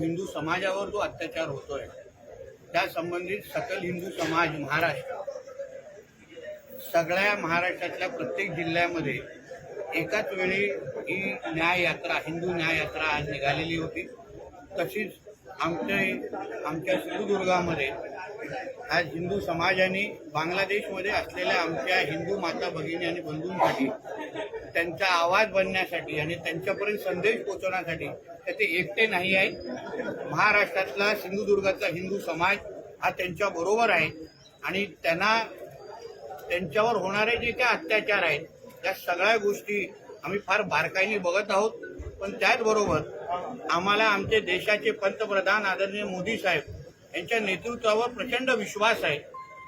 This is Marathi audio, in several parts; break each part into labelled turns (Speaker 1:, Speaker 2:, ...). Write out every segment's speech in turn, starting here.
Speaker 1: हिंदू समाजावर जो अत्याचार होतोय त्या संबंधित सकल हिंदू समाज महाराष्ट्र सगळ्या महाराष्ट्रातल्या प्रत्येक जिल्ह्यामध्ये एकाच वेळी ही न्याय यात्रा हिंदू न्याय यात्रा आज निघालेली होती. तशीच आमच्या आमच्या सिंधुदुर्गामध्ये आज हिंदू समाजाने बांगलादेशमध्ये असलेल्या आमच्या हिंदू माता भगिनी आणि बंधूंसाठी त्यांचा आवाज बनण्यासाठी आणि त्यांच्यापर्यंत संदेश पोहोचवण्यासाठी त्याचे ते एकटे नाही आहेत. महाराष्ट्रातला सिंधुदुर्गाचा हिंदू समाज हा त्यांच्या बरोबर आहे. आणि त्यांना त्यांच्यावर होणारे जे काही अत्याचार आहेत त्या सगळ्या गोष्टी आम्ही फार बारकाईने बघत आहोत. पण त्याचबरोबर आम्हाला आमचे देशाचे पंतप्रधान आदरणीय मोदी साहेब यांच्या नेतृत्वावर प्रचंड विश्वास आहे.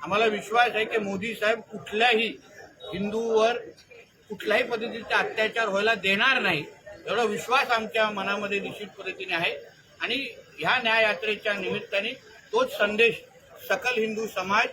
Speaker 1: आम्हाला विश्वास आहे की मोदी साहेब कुठल्याही हिंदूवर कुठल्याही पद्धतीचा अत्याचार व्हायला देणार नाही एवढा विश्वास आमच्या मनामध्ये निश्चित पद्धतीने आहे. आणि ह्या न्याययात्रेच्या निमित्ताने तोच संदेश सकल हिंदू समाज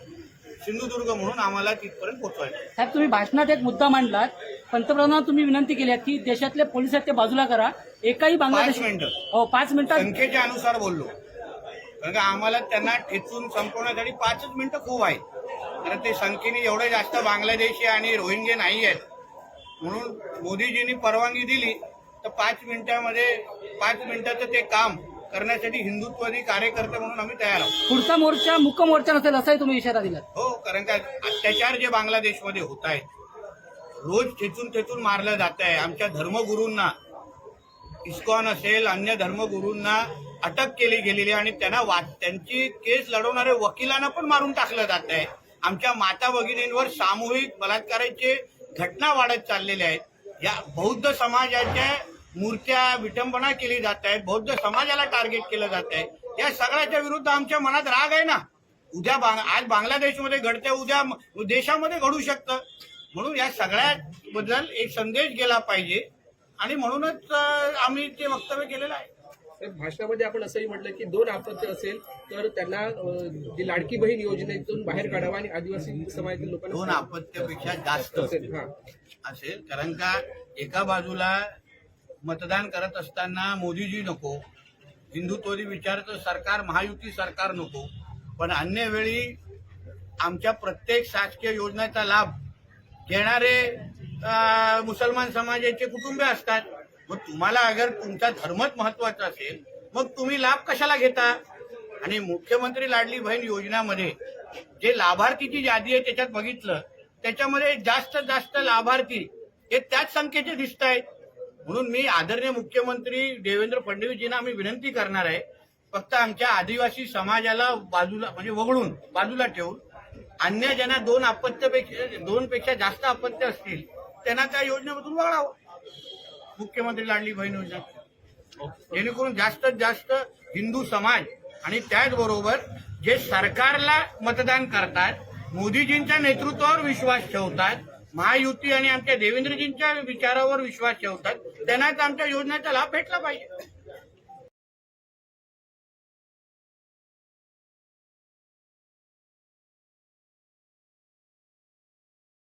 Speaker 1: सिंधुदुर्ग म्हणून आम्हाला तिथपर्यंत पोहोचवायचा.
Speaker 2: साहेब तुम्ही भाषणात एक मुद्दा मांडलात. पंतप्रधानांना तुम्ही विनंती केली आहे की देशातले पोलीस आहेत ते बाजूला करा. एकाही बांगलादेश
Speaker 1: मिनिटं.
Speaker 2: हो पाच मिनिटात
Speaker 1: संख्येच्या अनुसार बोललो. कारण का आम्हाला त्यांना ठेचून संपवण्यासाठी पाचच मिनिटं खूप आहे कारण ते संख्येने एवढे जास्त बांगलादेशी आणि रोहिंगे नाही आहेत. म्हणून मोदीजींनी परवानगी दिली तर पाच मिनिटामध्ये पाच मिनिटाचं ते काम करण्यासाठी हिंदुत्ववादी कार्यकर्ते म्हणून आम्ही तयार आहोत.
Speaker 2: पुढचा मोर्चा मुक मोर्चा नसेल असाही तुम्ही इशारा दिलात.
Speaker 1: हो कारण का अत्याचार जे बांगलादेशमध्ये होत आहेत रोज ठेचून ठेचून मारलं जात आहे. आमच्या धर्मगुरूंना इस्कॉन असेल अन्य धर्मगुरूंना अटक केली गेलेली आणि त्यांना त्यांची केस लढवणाऱ्या वकिलांना पण मारून टाकलं जात आहे. आमच्या माता भगिनींवर सामूहिक बलात्काराचे घटना वाढत चाललेल्या आहेत. या बौद्ध समाजाच्या मूर्त्या विटंबना केली जात आहेत. बौद्ध समाजाला टार्गेट केलं जात आहे. या सगळ्याच्या विरुद्ध आमच्या मनात राग आहे ना? उद्या बांग आज बांगलादेशमध्ये घडते उद्या देशामध्ये घडू शकतं. म्हणून या सगळ्याबद्दल एक संदेश गेला पाहिजे. आणि म्हणूनच आम्ही ते वक्तव्य केलेलं आहे.
Speaker 3: भाषणामध्ये आपण असंही म्हटलं की दोन आपत्ती असेल तर त्यांना जी लाडकी बहीण योजनेतून बाहेर काढावं आणि आदिवासी समाजातील
Speaker 1: दोन
Speaker 3: लोकांना
Speaker 1: आपत्तीपेक्षा जास्त
Speaker 3: असेल. हा.
Speaker 1: असेल कारण का एका बाजूला मतदान करत असताना मोदीजी नको हिंदुत्वरी विचाराचं सरकार महायुती सरकार नको पण अन्य वेळी आमच्या प्रत्येक शासकीय योजनेचा लाभ घेणारे मुसलमान समाजाचे कुटुंबे असतात. मग तुम्हाला अगर तुमचा धर्मच महत्त्वाचा असेल मग तुम्ही लाभ कशाला घेता? आणि मुख्यमंत्री लाडली बहीण योजनामध्ये जे लाभार्थीची यादी आहे त्याच्यात बघितलं त्याच्यामध्ये जास्त जास्त लाभार्थी हे त्याच संख्येचे दिसत आहेत. म्हणून मी आदरणीय मुख्यमंत्री देवेंद्र फडणवीसजींना आम्ही विनंती करणार आहे फक्त आमच्या आदिवासी समाजाला बाजूला म्हणजे वगळून बाजूला ठेवून अन्य ज्यांना दोन अपत्यपेक्षा दोन पेक्षा जास्त अपत्य असतील त्यांना त्या योजनेमधून वगळावं. मुख्यमंत्री लाडली बहीण योजना. जेणेकरून जास्तीत जास्त हिंदू समाज आणि त्याचबरोबर जे सरकारला मतदान करतात मोदीजींच्या नेतृत्वावर विश्वास ठेवतात महायुती आणि आमच्या देवेंद्रजींच्या विचारावर विश्वास ठेवतात त्यांनाच आमच्या योजनेचा लाभ भेटला पाहिजे.